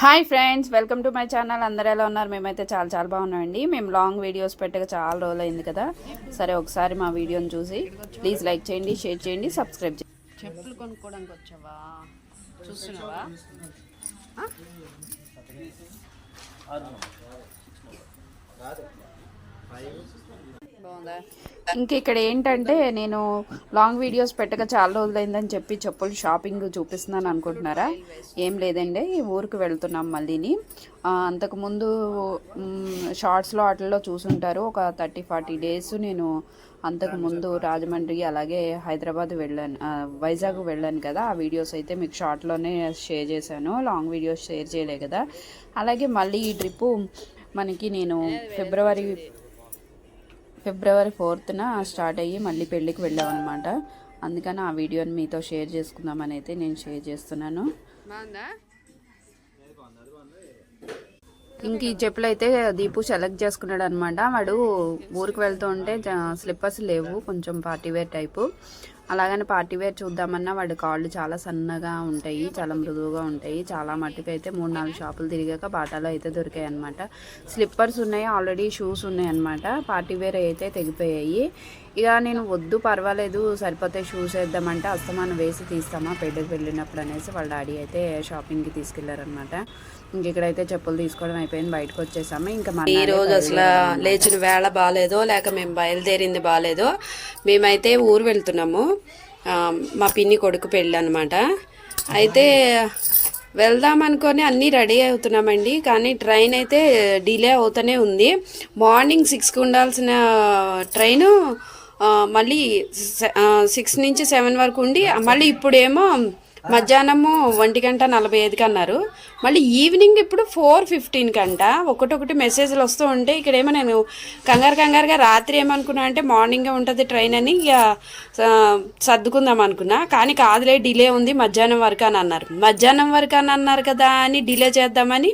Hi friends welcome to my channel. అందరూ ఎలా ఉన్నారు? మేమైతే చాలా చాలా బాగున్నామండి. మేము లాంగ్ వీడియోస్ పెట్టక చాలా రోజులు అయింది కదా. సరే ఒకసారి మా వీడియోని చూసి ప్లీజ్ లైక్ చేయండి షేర్ చేయండి సబ్స్క్రైబ్ చేయండి. చెప్పులు కొనుక్కోవడానికి వచ్చావా? చూస్తున్నావా? ఆ? ఇంక ఇక్కడ ఏంటంటే నేను లాంగ్ వీడియోస్ పెట్టక చాలా రోజులైందని చెప్పి చెప్పులు షాపింగ్ చూపిస్తున్నాను అనుకుంటున్నారా? ఏం లేదండి ఊరికి వెళ్తున్నాం మళ్ళీని. అంతకుముందు షార్ట్స్లో వాటిల్లో చూసుంటారు. ఒక థర్టీ ఫార్టీ డేస్ నేను అంతకుముందు రాజమండ్రి అలాగే హైదరాబాద్ వెళ్ళాను. వైజాగ్ వెళ్ళాను కదా ఆ వీడియోస్ అయితే మీకు షార్ట్లోనే షేర్ చేశాను. లాంగ్ వీడియోస్ షేర్ చేయలే కదా. అలాగే మళ్ళీ ఈ ట్రిప్పు మనకి నేను ఫిబ్రవరి ఫిబ్రవరి ఫోర్త్న స్టార్ట్ అయ్యి మళ్ళీ పెళ్ళికి వెళ్ళాం అనమాట అందుకని ఆ వీడియోని మీతో షేర్ చేసుకుందామని అయితే నేను షేర్ చేస్తున్నాను. ఇంక ఈ చెప్పులు అయితే దీపు సెలెక్ట్ చేసుకున్నాడు అనమాట వాడు ఊరికి వెళ్తూ ఉంటే స్లిప్పర్స్ లేవు కొంచెం పార్టీ వేర్ టైపు. అలాగని పార్టీ వేర్ చూద్దామన్నా వాడి కాళ్ళు చాలా సన్నగా ఉంటాయి చాలా మృదువుగా ఉంటాయి. చాలా మట్టుకు అయితే మూడు నాలుగు షాపులు తిరిగాక బాటాలో అయితే దొరికాయి అనమాట స్లిప్పర్స్ ఉన్నాయి ఆల్రెడీ షూస్ ఉన్నాయి అనమాట పార్టీ వేర్ అయితే తెగిపోయాయి. ఇక నేను వద్దు పర్వాలేదు సరిపోతే షూస్ వేద్దామంటే అస్తమానం వేసి తీస్తామా? పెళ్ళికి వెళ్ళినప్పుడు అనేసి వాళ్ళ డాడీ అయితే షాపింగ్కి తీసుకెళ్ళారనమాట ఇంక ఇక్కడైతే చెప్పులు తీసుకోవడం అయిపోయింది బయటకు వచ్చేసాము. ఇంకా మన ఈ రోజు అసలు లేచిన వేళ బాగాలేదో లేక మేము బయలుదేరింది బాగాలేదో. మేమైతే ఊరు వెళ్తున్నాము. మా పిన్ని కొడుకు పెళ్ళి అనమాట అయితే వెళ్దాం అనుకొని అన్నీ రెడీ అవుతున్నామండి కానీ ట్రైన్ అయితే డిలే అవుతూనే ఉంది. మార్నింగ్ సిక్స్కి ఉండాల్సిన ట్రైను మళ్ళీ సిక్స్ నుంచి సెవెన్ వరకు ఉండి మళ్ళీ ఇప్పుడేమో మధ్యాహ్నము ఒంటి గంట నలభై ఐదుకి అన్నారు. మళ్ళీ ఈవినింగ్ ఇప్పుడు ఫోర్ ఫిఫ్టీన్ కంట ఒకటొకటి మెసేజ్లు వస్తూ ఉంటే ఇక్కడేమో నేను కంగారు కంగారుగా రాత్రి ఏమనుకున్నా అంటే మార్నింగే ఉంటుంది ట్రైన్ అని ఇక సర్దుకుందాం అనుకున్నా. కానీ కాదులే డిలే ఉంది మధ్యాహ్నం వరకు అని అన్నారు. మధ్యాహ్నం వరకు అని అన్నారు కదా అని డిలే చేద్దామని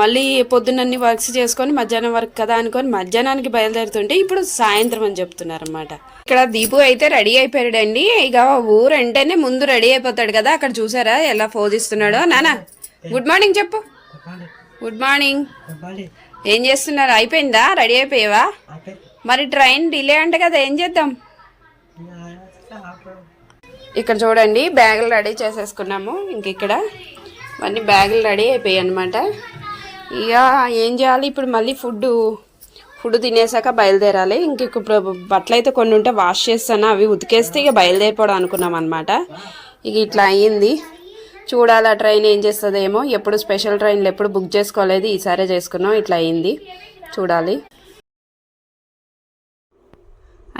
మళ్ళీ పొద్దున్నన్ని వర్క్స్ చేసుకొని మధ్యాహ్నం వరకు కదా అనుకొని మధ్యాహ్నానికి బయలుదేరుతుంటే ఇప్పుడు సాయంత్రం అని చెప్తున్నారు అనమాట ఇక్కడ దీపు అయితే రెడీ అయిపోయాడండి. ఇక ఊరు అంటేనే ముందు రెడీ అయిపోతాడు కదా. అక్కడ చూసారా ఎలా ఫోజ్ ఇస్తున్నాడో? నానా? గుడ్ మార్నింగ్ చెప్పు. గుడ్ మార్నింగ్ ఏం చేస్తున్నారు? అయిపోయిందా? రెడీ అయిపోయావా? మరి ట్రైన్ డిలే అంట కదా ఏం చేద్దాం? ఇక్కడ చూడండి బ్యాగులు రెడీ చేసేసుకున్నాము. ఇంక ఇక్కడ ఇవన్నీ బ్యాగులు రెడీ అయిపోయాయి అనమాట ఇక ఏం చేయాలి? ఇప్పుడు మళ్ళీ ఫుడ్ ఫుడ్ తినేసాక బయలుదేరాలి. ఇంక ఇప్పుడు బట్టలు అయితే కొన్ని ఉంటే వాష్ చేస్తాను అవి ఉతికేస్తే ఇక బయలుదేరిపోవడం అనుకున్నాం అనమాట ఇక ఇట్లా అయ్యింది చూడాలి ఆ ట్రైన్ ఏం చేస్తుందేమో. ఎప్పుడు స్పెషల్ ట్రైన్లు ఎప్పుడు బుక్ చేసుకోలేదు ఈసారే చేసుకున్నాం ఇట్లా అయింది. చూడాలి.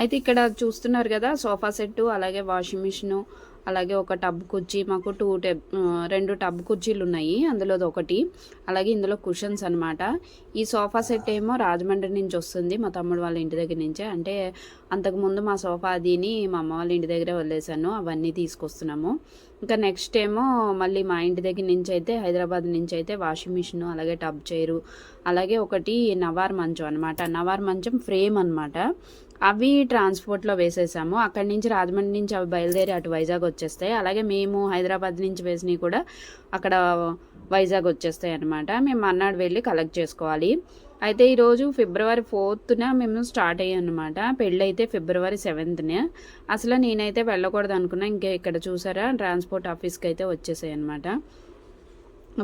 అయితే ఇక్కడ చూస్తున్నారు కదా సోఫా సెట్టు అలాగే వాషింగ్ మిషన్ అలాగే ఒక టబ్ కుర్చీ మాకు టూ టెబ్ రెండు టబ్ కుర్చీలు ఉన్నాయి అందులో ఒకటి. అలాగే ఇందులో కుషన్స్ అనమాట ఈ సోఫా సెట్ ఏమో రాజమండ్రి నుంచి వస్తుంది మా తమ్ముడు వాళ్ళ ఇంటి దగ్గర నుంచే. అంటే అంతకుముందు మా సోఫా అదిని మా అమ్మ వాళ్ళ ఇంటి దగ్గరే వదిలేసాను అవన్నీ తీసుకొస్తున్నాము. ఇంకా నెక్స్ట్ ఏమో మళ్ళీ మా ఇంటి దగ్గర నుంచి అయితే హైదరాబాద్ నుంచి అయితే వాషింగ్ మిషన్ అలాగే టబ్ చైరు అలాగే ఒకటి నవార్ మంచం అనమాట నవార్ మంచం ఫ్రేమ్ అనమాట అవి ట్రాన్స్పోర్ట్లో వేసేసాము. అక్కడి నుంచి రాజమండ్రి నుంచి అవి బయలుదేరి అటు వైజాగ్ వచ్చేస్తాయి. అలాగే మేము హైదరాబాద్ నుంచి వేసినవి కూడా అక్కడ వైజాగ్ వచ్చేస్తాయి అనమాట మేము మన్నాడు వెళ్ళి కలెక్ట్ చేసుకోవాలి. అయితే ఈరోజు ఫిబ్రవరి ఫోర్త్న మేము స్టార్ట్ అయ్యాం అనమాట పెళ్ళి అయితే ఫిబ్రవరి సెవెంత్న. అసలు నేనైతే వెళ్ళకూడదు అనుకున్నా. ఇంకా ఇక్కడ చూసారా? ట్రాన్స్పోర్ట్ ఆఫీస్కి అయితే వచ్చేసాయి అనమాట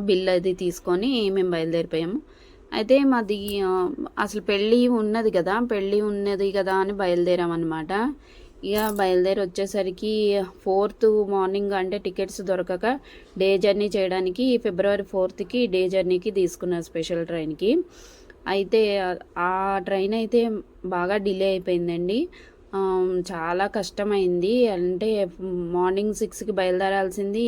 బిల్ అది తీసుకొని మేము బయలుదేరిపోయాము. అయితే మాది అసలు పెళ్ళి ఉన్నది కదా పెళ్ళి ఉన్నది కదా అని బయలుదేరామన్నమాట. ఇక బయలుదేరి వచ్చేసరికి ఫోర్త్ మార్నింగ్ అంటే టికెట్స్ దొరకక డే జర్నీ చేయడానికి ఫిబ్రవరి ఫోర్త్కి డే జర్నీకి తీసుకున్నారు స్పెషల్ ట్రైన్కి. అయితే ఆ ట్రైన్ అయితే బాగా డిలే అయిపోయిందండి. చాలా కష్టమైంది. అంటే మార్నింగ్ సిక్స్కి బయలుదేరాల్సింది.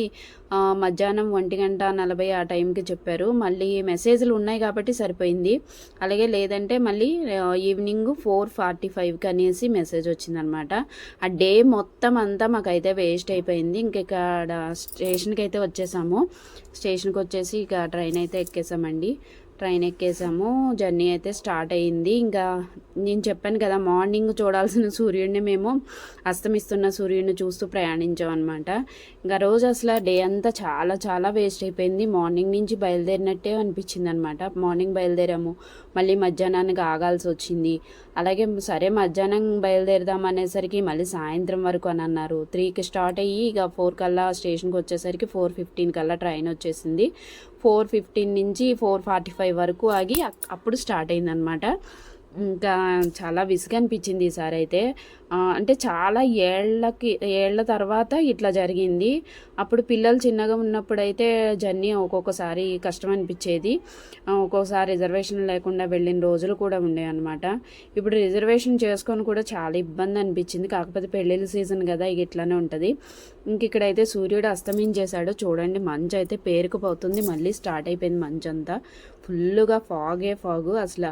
మధ్యాహ్నం ఒంటి గంట నలభై ఆ టైంకి చెప్పారు. మళ్ళీ మెసేజ్లు ఉన్నాయి కాబట్టి సరిపోయింది. అలాగే లేదంటే మళ్ళీ ఈవినింగ్ ఫోర్ ఫార్టీ ఫైవ్కి అనేసి మెసేజ్ వచ్చిందనమాట. ఆ డే మొత్తం అంతా మాకైతే వేస్ట్ అయిపోయింది. ఇంక ఇక్కడ స్టేషన్కి అయితే వచ్చేసాము. స్టేషన్కి వచ్చేసి ఇక ట్రైన్ అయితే ఎక్కేసామండి. ట్రైన్ ఎక్కేసాము. జర్నీ అయితే స్టార్ట్ అయ్యింది. ఇంకా నేను చెప్పాను కదా మార్నింగ్ చూడాల్సిన సూర్యుడిని మేము అస్తమిస్తున్న సూర్యుడిని చూస్తూ ప్రయాణించాం అనమాట ఇంకా రోజు అసలు డే అంతా చాలా చాలా వేస్ట్ అయిపోయింది. మార్నింగ్ నుంచి బయలుదేరినట్టే అనిపించింది అనమాట మార్నింగ్ బయలుదేరాము. మళ్ళీ మధ్యాహ్నానికి ఆగాల్సి వచ్చింది. అలాగే సరే మధ్యాహ్నం బయలుదేరదాం అనేసరికి మళ్ళీ సాయంత్రం వరకు అని అన్నారు. త్రీకి స్టార్ట్ అయ్యి ఇక ఫోర్ కల్లా స్టేషన్కి వచ్చేసరికి ఫోర్ ఫిఫ్టీన్ కల్లా ట్రైన్ వచ్చేసింది. ఫోర్ ఫిఫ్టీన్ నుంచి ఫోర్ ఫార్టీ ఫైవ్ వరకు ఆగి అప్పుడు స్టార్ట్ అయిందనమాట. ఇంకా చాలా విసుగు అనిపించింది ఈసారి అయితే. అంటే చాలా ఏళ్ళకి ఏళ్ళ తర్వాత ఇట్లా జరిగింది. అప్పుడు పిల్లలు చిన్నగా ఉన్నప్పుడు అయితే జర్నీ ఒక్కొక్కసారి కష్టం అనిపించేది. ఒక్కొక్కసారి రిజర్వేషన్ లేకుండా వెళ్ళిన రోజులు కూడా ఉండేవి అనమాట ఇప్పుడు రిజర్వేషన్ చేసుకొని కూడా చాలా ఇబ్బంది అనిపించింది. కాకపోతే పెళ్ళిళ్ళ సీజన్ కదా ఇక ఇట్లానే ఉంటుంది. ఇంక ఇక్కడైతే సూర్యుడు అస్తమించేశాడు చూడండి మంచు అయితే పేరుకుపోతుంది. మళ్ళీ స్టార్ట్ అయిపోయింది మంచు అంతా ఫుల్గా ఫాగే ఫాగు. అసలు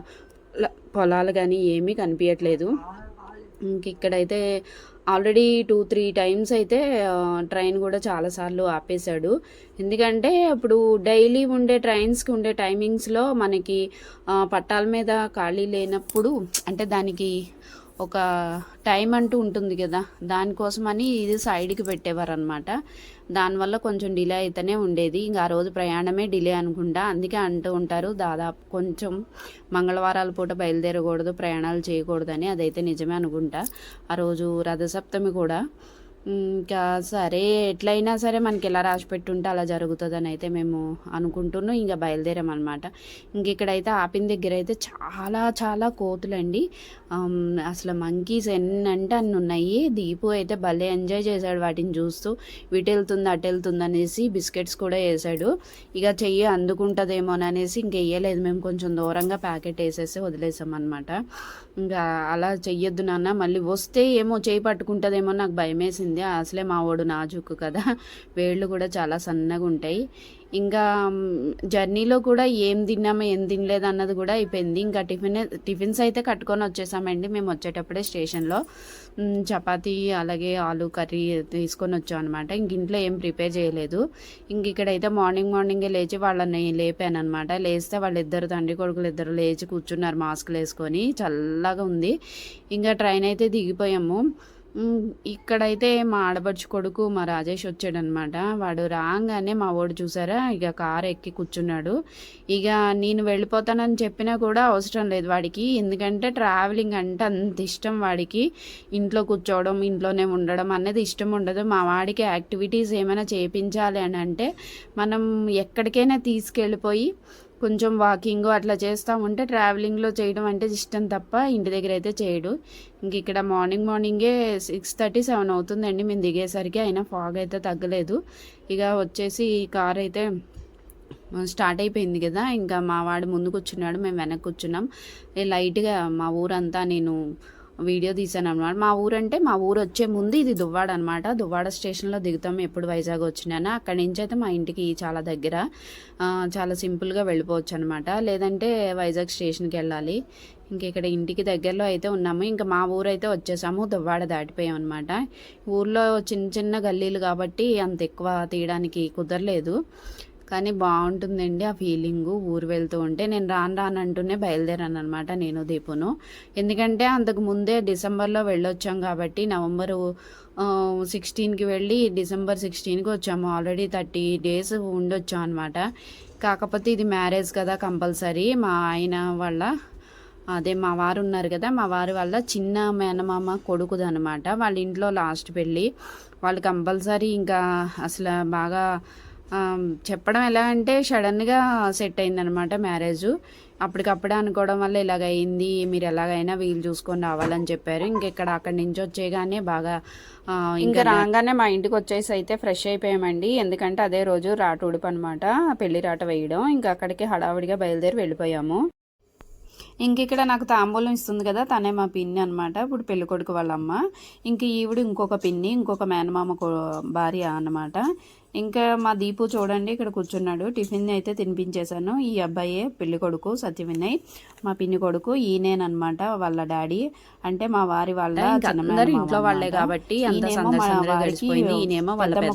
పొలాలు కానీ ఏమీ కనిపించట్లేదు ఇంక ఇక్కడైతే ఆల్రెడీ టూ త్రీ టైమ్స్ అయితే ట్రైన్ కూడా చాలాసార్లు ఆపేశాడు. ఎందుకంటే ఇప్పుడు డైలీ ఉండే ట్రైన్స్కి ఉండే టైమింగ్స్లో మనకి పట్టాల మీద ఖాళీ లేనప్పుడు అంటే దానికి ఒక టైం అంటూ ఉంటుంది కదా దానికోసమని ఇది సైడ్కి పెట్టేవారు అనమాట దానివల్ల కొంచెం డిలే అయితేనే ఉండేది. ఇంకా ఆ రోజు ప్రయాణమే డిలే అనుకుంటా. అందుకే అంటూ ఉంటారు దాదాపు కొంచెం మంగళవారాల పూట బయలుదేరకూడదు ప్రయాణాలు చేయకూడదని అదైతే నిజమే అనుకుంటా. ఆ రోజు రథసప్తమి కూడా ఇంకా సరే ఎట్లయినా సరే మనకి ఎలా రాసి పెట్టుంటే అలా జరుగుతుందని అయితే మేము అనుకుంటున్నాం. ఇంకా బయలుదేరామన్నమాట ఇంక ఇక్కడైతే ఆపిన దగ్గర అయితే చాలా చాలా కోతులండి. అసలు మంకీస్ ఎన్ని అంటే అన్ని ఉన్నాయి. దీపు అయితే భలే ఎంజాయ్ చేశాడు వాటిని చూస్తూ. వీటి వెళ్తుంది అటు వెళ్తుంది అనేసి బిస్కెట్స్ కూడా వేసాడు ఇక చెయ్యి అందుకుంటుందేమో అనేసి ఇంక వేయలేదు. మేము కొంచెం దూరంగా ప్యాకెట్ వేసేసి వదిలేసాం అనమాట ఇంకా అలా చెయ్యొద్దు నాన్న. మళ్ళీ వస్తే ఏమో చేయి పట్టుకుంటుందేమో నాకు భయం వేసింది అసలే మా వాడు నాజుకు కదా. వేళ్ళు కూడా చాలా సన్నగా ఉంటాయి. ఇంకా జర్నీలో కూడా ఏం తిన్నామో ఏం తినలేదు అన్నది కూడా అయిపోయింది. ఇంకా టిఫిన్ టిఫిన్స్ అయితే కట్టుకొని వచ్చేసామండి. మేము వచ్చేటప్పుడే స్టేషన్లో చపాతి చపాతీ అలాగే ఆలు కర్రీ తీసుకొని వచ్చాం అనమాట ఇంక ఇంట్లో ఏం ప్రిపేర్ చేయలేదు. ఇంక ఇక్కడైతే మార్నింగ్ మార్నింగే లేచి వాళ్ళని లేపాను అనమాట లేస్తే వాళ్ళిద్దరు తండ్రి కొడుకులు ఇద్దరు లేచి కూర్చున్నారు మాస్కులు వేసుకొని. చల్లగా ఉంది. ఇంకా ట్రైన్ అయితే దిగిపోయాము. ఇక్కడైతే మా ఆడపడుచు కొడుకు మా రాజేష్ వచ్చాడనమాట వాడు రాగానే మా వాడు చూసారా? ఇక కారు ఎక్కి కూర్చున్నాడు. ఇక నేను వెళ్ళిపోతానని చెప్పినా కూడా అవసరం లేదు వాడికి. ఎందుకంటే ట్రావెలింగ్ అంటే అంత ఇష్టం వాడికి. ఇంట్లో కూర్చోవడం ఇంట్లోనే ఉండడం అనేది ఇష్టం ఉండదు. మా వాడికి యాక్టివిటీస్ ఏమైనా చేయించాలి అని అంటే మనం ఎక్కడికైనా తీసుకెళ్ళిపోయి కొంచెం వాకింగ్ అట్లా చేస్తూ ఉంటే ట్రావెలింగ్లో చేయడం అంటే ఇష్టం తప్ప ఇంటి దగ్గర అయితే చేయడు. ఇంక ఇక్కడ మార్నింగ్ మార్నింగే సిక్స్ థర్టీ సెవెన్ అవుతుందండి. మేము దిగేసరికి అయినా ఫాగ్ అయితే తగ్గలేదు. ఇక వచ్చేసి కార్ అయితే స్టార్ట్ అయిపోయింది కదా. ఇంకా మా వాడు ముందు కూర్చున్నాడు మేము వెనక్కి కూర్చున్నాం లైట్గా మా ఊరంతా నేను వీడియో తీశాను అనమాట మా ఊరంటే మా ఊరు వచ్చే ముందు ఇది దువ్వాడ అనమాట దువ్వాడ స్టేషన్లో దిగుతాం ఎప్పుడు వైజాగ్ వచ్చినానో. అక్కడి నుంచి అయితే మా ఇంటికి చాలా దగ్గర చాలా సింపుల్గా వెళ్ళిపోవచ్చు అనమాట లేదంటే వైజాగ్ స్టేషన్కి వెళ్ళాలి. ఇంక ఇక్కడ ఇంటికి దగ్గరలో అయితే ఉన్నాము. ఇంకా మా ఊరు అయితే వచ్చేసాము దువ్వాడ దాటిపోయాం అనమాట ఊర్లో చిన్న చిన్న గల్లీలు కాబట్టి అంత ఎక్కువ తీయడానికి కుదరలేదు. కానీ బాగుంటుందండి ఆ ఫీలింగు ఊరు వెళ్తూ ఉంటే. నేను రాను రాను అంటూనే బయలుదేరాను అనమాట నేను దీపును. ఎందుకంటే అంతకు ముందే డిసెంబర్లో వెళ్ళొచ్చాం కాబట్టి నవంబరు సిక్స్టీన్కి వెళ్ళి డిసెంబర్ సిక్స్టీన్కి వచ్చాము. ఆల్రెడీ థర్టీ డేస్ ఉండొచ్చాం అనమాట కాకపోతే ఇది మ్యారేజ్ కదా కంపల్సరీ. మా ఆయన వాళ్ళ అదే మా వారు ఉన్నారు కదా మా వారి వాళ్ళ చిన్న మేనమామ కొడుకుది అనమాట వాళ్ళ ఇంట్లో లాస్ట్ పెళ్ళి. వాళ్ళు కంపల్సరీ ఇంకా అసలు బాగా చెప్పడం ఎలా అంటే సడన్గా సెట్ అయిందనమాట మ్యారేజ్. అప్పటికప్పుడే అనుకోవడం వల్ల ఇలాగ అయింది మీరు ఎలాగైనా వీలు చూసుకొని రావాలని చెప్పారు. ఇంకెక్కడ అక్కడి నుంచి వచ్చేగానే బాగా ఇంకా రాగానే మా ఇంటికి వచ్చేసి అయితే ఫ్రెష్ అయిపోయామండి. ఎందుకంటే అదే రోజు రాట ఉడుపు అనమాట పెళ్ళి రాట వేయడం. ఇంకా అక్కడికి హడావుడిగా బయలుదేరి వెళ్ళిపోయాము. ఇంక ఇక్కడ నాకు తాంబూలం ఇస్తుంది కదా తనే మా పిన్ని అనమాట ఇప్పుడు పెళ్ళి కొడుకు వాళ్ళ అమ్మ ఇంక ఈవిడ ఇంకొక పిన్ని ఇంకొక మేనమామ భార్య అన్నమాట. ఇంకా మా దీపు చూడండి ఇక్కడ కూర్చున్నాడు. టిఫిన్ అయితే తినిపించేశాను. ఈ అబ్బాయే పెళ్ళి కొడుకు సత్యవినయ్. మా పిన్ని కొడుకు ఈయనేనమాట వాళ్ళ డాడీ. అంటే మా వారి వాళ్ళ అందరూ ఇంట్లో వాళ్ళే. కాబట్టి ఈయనేమో వాళ్ళ కొడుకు.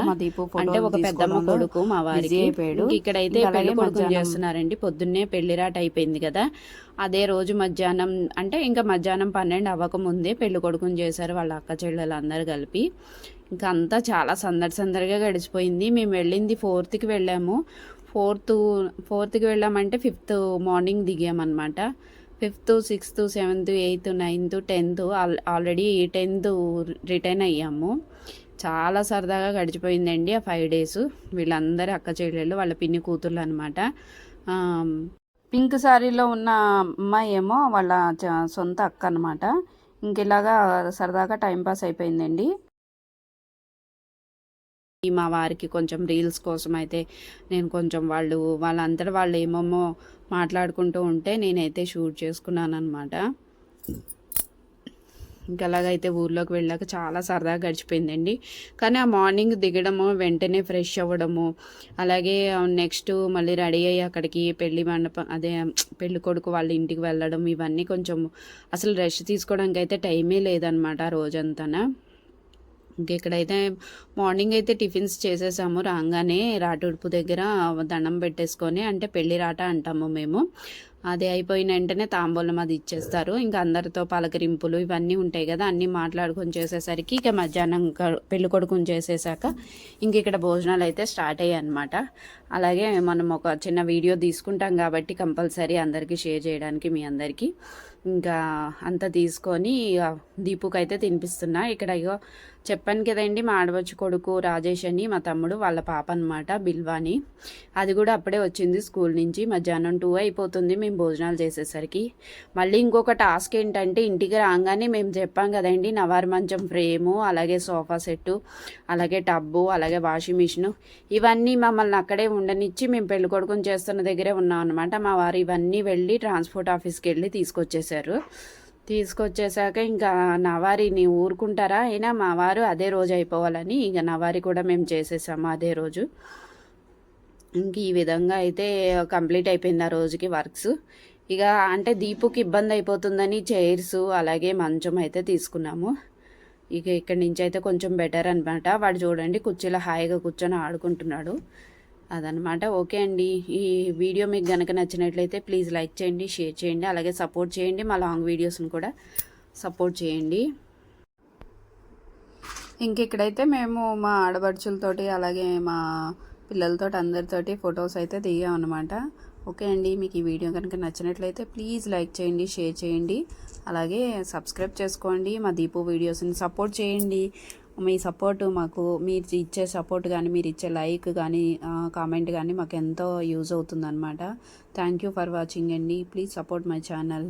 మా- దీపు అంటే ఒక పెద్దమ్మ కొడుకు మా వారికి. అయిపోయాడు. ఇక్కడైతే పెళ్ళి మధ్యాహ్నం చేస్తున్నారండి. పొద్దున్నే పెళ్ళిరాట అయిపోయింది కదా. అదే రోజు మధ్యాహ్నం అంటే ఇంకా మధ్యాహ్నం పన్నెండు అవ్వకముందే పెళ్ళి కొడుకుని చేశారు వాళ్ళ అక్క చెల్లెలందరూ అందరు కలిపి. ఇంకా అంతా చాలా సందడి సందడిగా గడిచిపోయింది. మేము వెళ్ళింది ఫోర్త్కి వెళ్ళాము. ఫోర్త్ ఫోర్త్కి వెళ్ళామంటే fifth morning దిగామన్నమాట. Fifth sixth seventh eighth ninth tenth all already tenth return అయ్యాము. చాలా సరదాగా గడిచిపోయిందండి ఆ ఫైవ్ డేస్. వీళ్ళందరూ అక్క చెల్లెళ్ళు వాళ్ళ పిన్ని కూతుర్లు అనమాట పింక్ శారీలో ఉన్న అమ్మాయి ఏమో వాళ్ళ చ- సొంత అక్క అనమాట ఇంక ఇలాగా సరదాగా టైంపాస్ అయిపోయిందండి. మా వారికి కొంచెం రీల్స్ కోసం అయితే నేను కొంచెం వాళ్ళు వాళ్ళంతటా వాళ్ళు ఏమేమో మాట్లాడుకుంటూ ఉంటే నేనైతే షూట్ చేసుకున్నాను అనమాట ఇంకా అలాగైతే ఊర్లోకి వెళ్ళాక చాలా సరదాగా గడిచిపోయిందండి. కానీ ఆ మార్నింగ్ దిగడము వెంటనే ఫ్రెష్ అవ్వడము అలాగే నెక్స్ట్ మళ్ళీ రెడీ అయ్యి అక్కడికి పెళ్ళి మండపం అదే పెళ్ళి కొడుకు వాళ్ళ ఇంటికి వెళ్ళడం ఇవన్నీ కొంచెం అసలు రెస్ట్ తీసుకోవడానికి అయితే టైమే లేదనమాట ఆ రోజంతాన. ఇక్కడైతే మార్నింగ్ అయితే టిఫిన్స్ చేసేసాము రాగానే రాటుడుపు దగ్గర దండం పెట్టేసుకొని అంటే పెళ్ళి రాట అంటాము మేము. అది అయిపోయిన వెంటనే తాంబూలం అది ఇచ్చేస్తారు. ఇంకా అందరితో పలకరింపులు ఇవన్నీ ఉంటాయి కదా అన్నీ మాట్లాడుకొని చేసేసరికి ఇక మధ్యాహ్నం పెళ్ళి కొడుకుని చేసేసాక ఇంక ఇక్కడ భోజనాలు అయితే స్టార్ట్ అయ్యాయి అనమాట అలాగే మనం ఒక చిన్న వీడియో తీసుకుంటాం కాబట్టి కంపల్సరీ అందరికీ షేర్ చేయడానికి మీ అందరికీ. ఇంకా అంతా తీసుకొని ఇక దీపుకి అయితే తినిపిస్తున్నా. ఇక్కడ ఇగో చెప్పాను కదండి మా ఆడవచ్చు కొడుకు రాజేష్ అని మా తమ్ముడు వాళ్ళ పాప అనమాట బిల్వాని. అది కూడా అప్పుడే వచ్చింది స్కూల్ నుంచి. మధ్యాహ్నం టూ అయిపోతుంది మేము భోజనాలు చేసేసరికి. మళ్ళీ ఇంకొక టాస్క్ ఏంటంటే ఇంటికి రాగానే మేము చెప్పాం కదండి నవారు మంచం ఫ్రేము అలాగే సోఫా సెట్టు అలాగే టబ్బు అలాగే వాషింగ్ మిషను. ఇవన్నీ మమ్మల్ని అక్కడే ఉండనిచ్చి మేము పెళ్ళి కొడుకుని చేస్తున్న దగ్గరే ఉన్నాం అనమాట మా వారు ఇవన్నీ వెళ్ళి ట్రాన్స్పోర్ట్ ఆఫీస్కి వెళ్ళి తీసుకొచ్చేసారు. తీసుకొచ్చేసాక ఇంకా నవారిని ఊరుకుంటారా? అయినా మా వారు అదే రోజు అయిపోవాలని ఇక నవారి కూడా మేము చేసేసాము అదే రోజు. ఇంక ఈ విధంగా అయితే కంప్లీట్ అయిపోయింది ఆ రోజుకి వర్క్స్. ఇక అంటే దీపుకి ఇబ్బంది అయిపోతుందని చైర్స్ అలాగే మంచం అయితే తీసుకున్నాము. ఇక ఇక్కడి నుంచి అయితే కొంచెం బెటర్ అనమాట వాడు చూడండి కుర్చీలో హాయిగా కూర్చొని ఆడుకుంటున్నాడు. అదనమాట. ఓకే అండి. ఈ వీడియో మీకు కనుక నచ్చినట్లయితే ప్లీజ్ లైక్ చేయండి షేర్ చేయండి అలాగే సపోర్ట్ చేయండి మా లాంగ్ వీడియోస్ని కూడా సపోర్ట్ చేయండి. ఇంక ఇక్కడైతే మేము మా ఆడబడుచులతోటి అలాగే మా పిల్లలతోటి అందరితోటి ఫొటోస్ అయితే దిగాం అనమాట ఓకే అండి. మీకు ఈ వీడియో కనుక నచ్చినట్లయితే ప్లీజ్ లైక్ చేయండి షేర్ చేయండి అలాగే సబ్స్క్రైబ్ చేసుకోండి మా దీపు వీడియోస్ని సపోర్ట్ చేయండి. మీ సపోర్ట్ మాకు మీరు ఇచ్చే సపోర్ట్ కానీ మీరు ఇచ్చే లైక్ కానీ కామెంట్ కానీ మాకు ఎంతో యూజ్ అవుతుందన్నమాట. థ్యాంక్ యూ ఫర్ వాచింగ్ అండి. Please support my channel